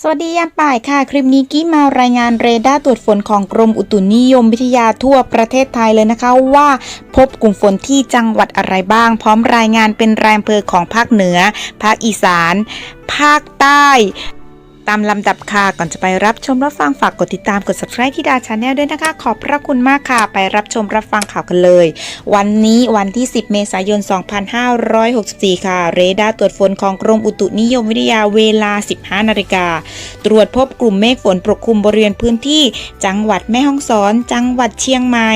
สวัสดียามป่ายค่ะ คลิปนี้กี้มารายงานเรดาร์ตรวจฝนของกรมอุตุนิยมวิทยาทั่วประเทศไทยเลยนะคะว่าพบกลุ่มฝนที่จังหวัดอะไรบ้าง พร้อมรายงานเป็นรายอำเภอของภาคเหนือ ภาคอีสาน ภาคใต้ ตามลำดับค่ะ ก่อนจะไปรับชมรับฟังฝากกดติดตามกด subscribe ที่ดาชาแนลด้วยนะคะ ขอบพระคุณมากค่ะ ไปรับชมรับฟังข่าวกันเลย วันนี้วันที่ 10 เมษายน 2564 ค่ะ เรดาร์ตรวจฝนของกรมอุตุนิยมวิทยาเวลา 15 นาฬิกา ตรวจพบกลุ่มเมฆฝนปกคลุมบริเวณพื้นที่ จังหวัดแม่ฮ่องสอน จังหวัดเชียงใหม่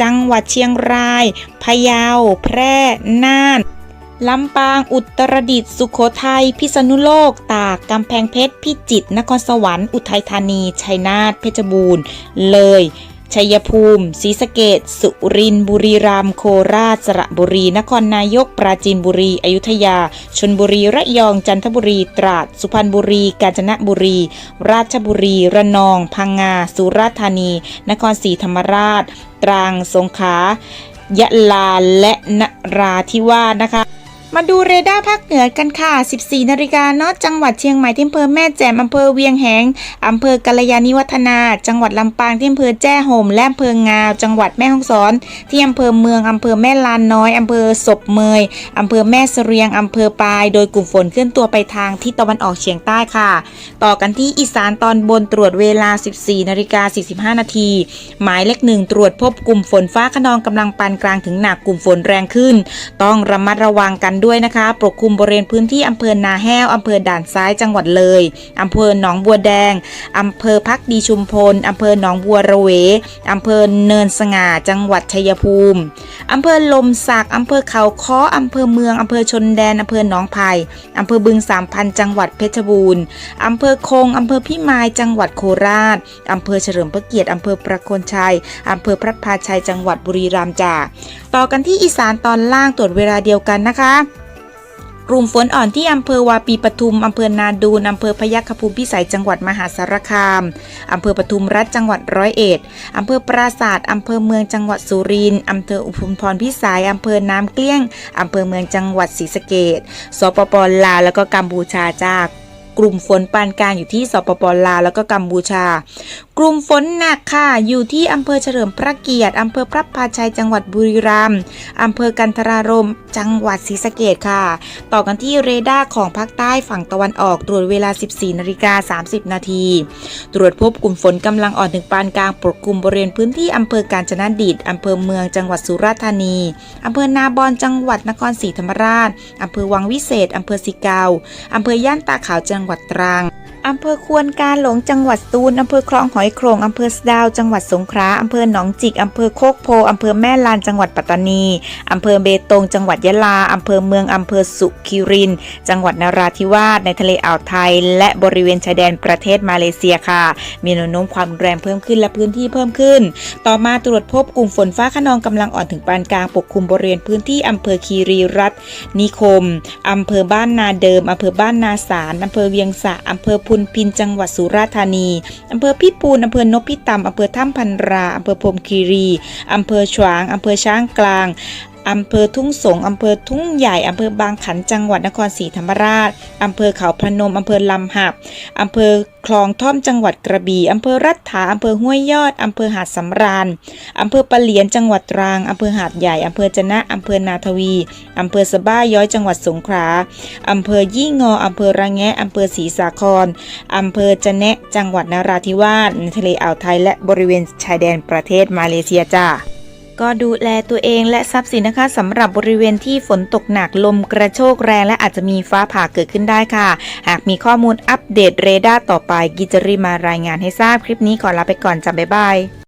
จังหวัดเชียงราย พะเยา แพร่ น่าน ลำปาง อุตรดิตถ์ สุโขทัย พิษณุโลก ตาก กำแพงเพชร พิจิตร นครสวรรค์ อุทัยธานี ชัยนาท เพชรบูรณ์ เลย ชัยภูมิศรีสะเกดสุรินทร์ บุรีรัมย์ โคราช สระบุรี นครนายก ปราจีนบุรี อยุธยา ชนบุรี ระยอง จันทบุรี ตราด สุพรรณบุรี กาญจนบุรี ราชบุรี ระนอง พังงา สุราษฎร์ธานี นครศรีธรรมราช ตรัง สงขลา ยะลา และนราธิวาสนะคะ มาดูเรดาร์ภาคเหนือกันค่ะ 14 นาฬิกาเนาะ จังหวัดเชียงใหม่ที่อำเภอแม่แจ่มอำเภอเวียงแหงอำเภอกัลยาณิวัฒนา จังหวัดลำปางที่อำเภอแจ้ห่มและอำเภองาว จังหวัดแม่ฮ่องสอน ที่อำเภอเมืองอำเภอแม่ลานน้อยอำเภอศพเมยอำเภอแม่เสรียงอำเภอปาย โดยกลุ่มฝนเคลื่อนตัวไปทางทิศตะวันออกเฉียงใต้ค่ะ ต่อกันที่อีสานตอนบนตรวจเวลา 14 นาฬิกา 45 นาที หมายเลขหนึ่งตรวจพบกลุ่มฝนฟ้าขนองกำลังปานกลางถึงหนักกลุ่มฝนแรงขึ้น ต้องระมัดระวังกันด้วยนะคะ ปกคลุมบริเวณพื้นที่อำเภอนาแห้วอำเภอด่านซ้ายจังหวัดเลยอำเภอหนองบัวแดงอำเภอพักดีชุมพลอำเภอหนองบัวระเวอำเภอเนินสง่าจังหวัดชัยภูมิอำเภอลมสักอำเภอเขาค้ออำเภอเมืองอำเภอชนแดนอำเภอหนองไผ่อำเภอบึงสามพันจังหวัดเพชรบูรณ์อำเภอคงอำเภอพิมายจังหวัดโคราชอำเภอเฉลิมพระเกียรติอำเภอประโคนชัยอำเภอพระพาชัยจังหวัดบุรีรัมย์จ้าต่อกันที่อีสานตอนล่างตรวจเวลาเดียวกันนะคะ กลุ่มฝนอ่อนที่อำเภอวาปีปทุมอำเภอนาดูนอำเภอพยัคฆภูมิพิสัยจังหวัดมหาสารคามอำเภอปทุมรัฐจังหวัดร้อยเอ็ดอำเภอปราศาสตร์อำเภอเมืองจังหวัดสุรินทร์อำเภออุทุมพรพิสัยอำเภอน้ำเกลี้ยงอำเภอเมืองจังหวัดศรีสะเกษสปปลาวแล้วก็กัมพูชาจากกลุ่มฝนปานกลางอยู่ที่สปปลาวแล้วก็กัมพูชากลุ่มฝนหนักค่ะ อยู่ที่อำเภอเฉลิมพระเกียรติอำเภอพระพาชัยจังหวัดบุรีรัมย์อำเภอกันทรารม จังหวัดศรีสะเกษค่ะ ต่อกันที่เรดาร์ของภาคใต้ฝั่งตะวันออกตรวจเวลา 14นาฬิกา30 นาที ตรวจพบกลุ่มฝนกำลังอ่อนถึงปานกลางปกคลุมบริเวณพื้นที่อำเภอกาญจนดิตอำเภอเมืองจังหวัดสุราษฎร์ธานีอำเภอนาบอนจังหวัดนครศรีธรรมราชอำเภอวังวิเศษอำเภอสิเกาอำเภอย่านตาขาวจังหวัดตรัง อำเภอควนกาหลงจังหวัดตูลอำเภอคลองหอยโขงอำเภอสดาว จังหวัดสงขลาอำเภอหนองจิกอำเภอโคกโพอำเภอแม่ลานจังหวัดปัตตานีอำเภอเบตง จังหวัดยะลาอำเภอเมืองอำเภอสุขิริน จังหวัดนราธิวาสในทะเลอ่าวไทย และบริเวณชายแดนประเทศมาเลเซียค่ะ มีแนวโน้มความแรงเพิ่มขึ้นและพื้นที่เพิ่มขึ้น ต่อมาตรวจพบกลุ่มฝนฟ้าขนองกำลังอ่อนถึงปานกลางปกคลุมบริเวณพื้นที่อำเภอคีรีรัตน์นิคมอำเภอบ้านนาเดิมอำเภอบ้านนาสารอำเภอเวียงสะอำเภอพุุนพินจังหวัดสุราษฎร์ธานีอำเภอพิปูนอำเภอนพิตำอำเภอถ้ำพันราอำเภอพรมคีรีอำเภอฉวางอำเภอช้างกลาง อำเภอทุ่งสงอำเภอทุ่งใหญ่อำเภอบางขันจังหวัดนครศรีธรรมราชอำเภอเขาพนมอำเภอลำหับอำเภอคลองท่อมจังหวัดกระบี่อำเภอรัฐาอำเภอห้วยยอดอำเภอหาดสำราญอำเภอปะเหลียนจังหวัดตรังอำเภอหาดใหญ่อำเภอจะนะอำเภอนาทวีอำเภอสะบ้าย้อยจังหวัดสงขลาอำเภอยี่งออำเภอระแงะอำเภอศรีสาครอำเภอจะแนะจังหวัดนราธิวาสในทะเลอ่าวไทยและบริเวณชายแดนประเทศมาเลเซียจ้า ก็ดูแลตัวเองและทรัพย์สินนะคะสำหรับบริเวณที่ฝนตกหนักลมกระโชกแรงและอาจจะมีฟ้าผ่าเกิดขึ้นได้ค่ะ หากมีข้อมูลอัปเดตเรดาร์ต่อไปกิจจรีมารายงานให้ทราบคลิปนี้ขอลาไปก่อนจ้าบ๊ายบาย